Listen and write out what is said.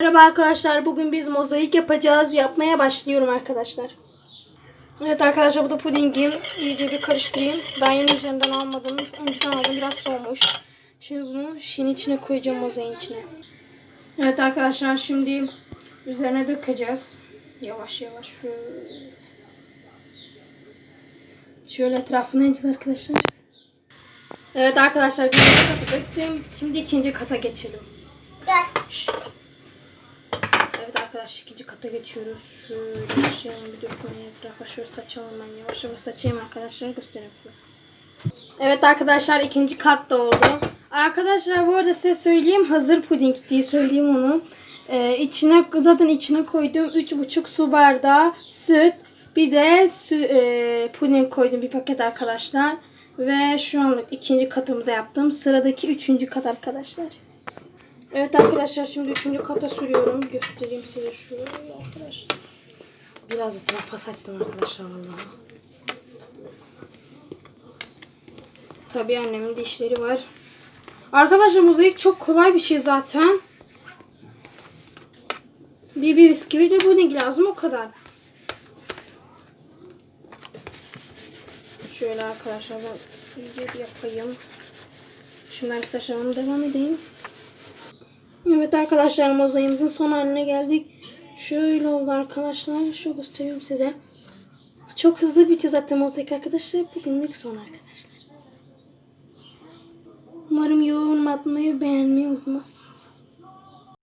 Merhaba arkadaşlar. Bugün biz mozaik yapacağız. Yapmaya başlıyorum arkadaşlar. Evet arkadaşlar bu da pudingim. İyice bir karıştırayım. Ben yeni üzerinden almadım. Önceden aldım. Biraz soğumuş. Şimdi bunu şeyin içine koyacağım mozaiğin içine. Evet arkadaşlar şimdi üzerine dökeceğiz. Yavaş yavaş şöyle. Şöyle etrafını ineceğiz arkadaşlar. Evet arkadaşlar birinci katı döktüm. Şimdi ikinci kata geçelim. Şşt. Arkadaşlar ikinci kata geçiyoruz. Şöyle başlayalım bir dökmeye etrafa şöyle saçalım ben yavaş yavaş saçayım arkadaşlar göstereyim size. Evet arkadaşlar ikinci kat da oldu. Arkadaşlar bu arada size söyleyeyim hazır puding diye söyleyeyim onu. Ee, içine zaten içine koydum 3,5 su bardağı süt bir de sü, e, puding koydum bir paket arkadaşlar. Ve şu anlık ikinci katımı da yaptım. Sıradaki üçüncü kat arkadaşlar. Evet arkadaşlar şimdi üçüncü kata sürüyorum. Göstereyim size şöyle arkadaşlar. Biraz etrafa saçtım arkadaşlar vallahi. Tabii annemin de işleri var. Arkadaşlar mozaik çok kolay bir şey zaten. Bir, bir bisküvi de puding lazım o kadar. Şöyle arkadaşlar ben bir yapayım. Şimdi arkadaşlar onu devam edeyim. Evet arkadaşlar mozaiğimizin son haline geldik. Şöyle oldu arkadaşlar. Şu gösteriyorum size. Çok hızlı bitiyor zaten mozaik arkadaşlar. Bugünlük son arkadaşlar. Umarım yorum atmayı beğenmeyi unutmazsınız.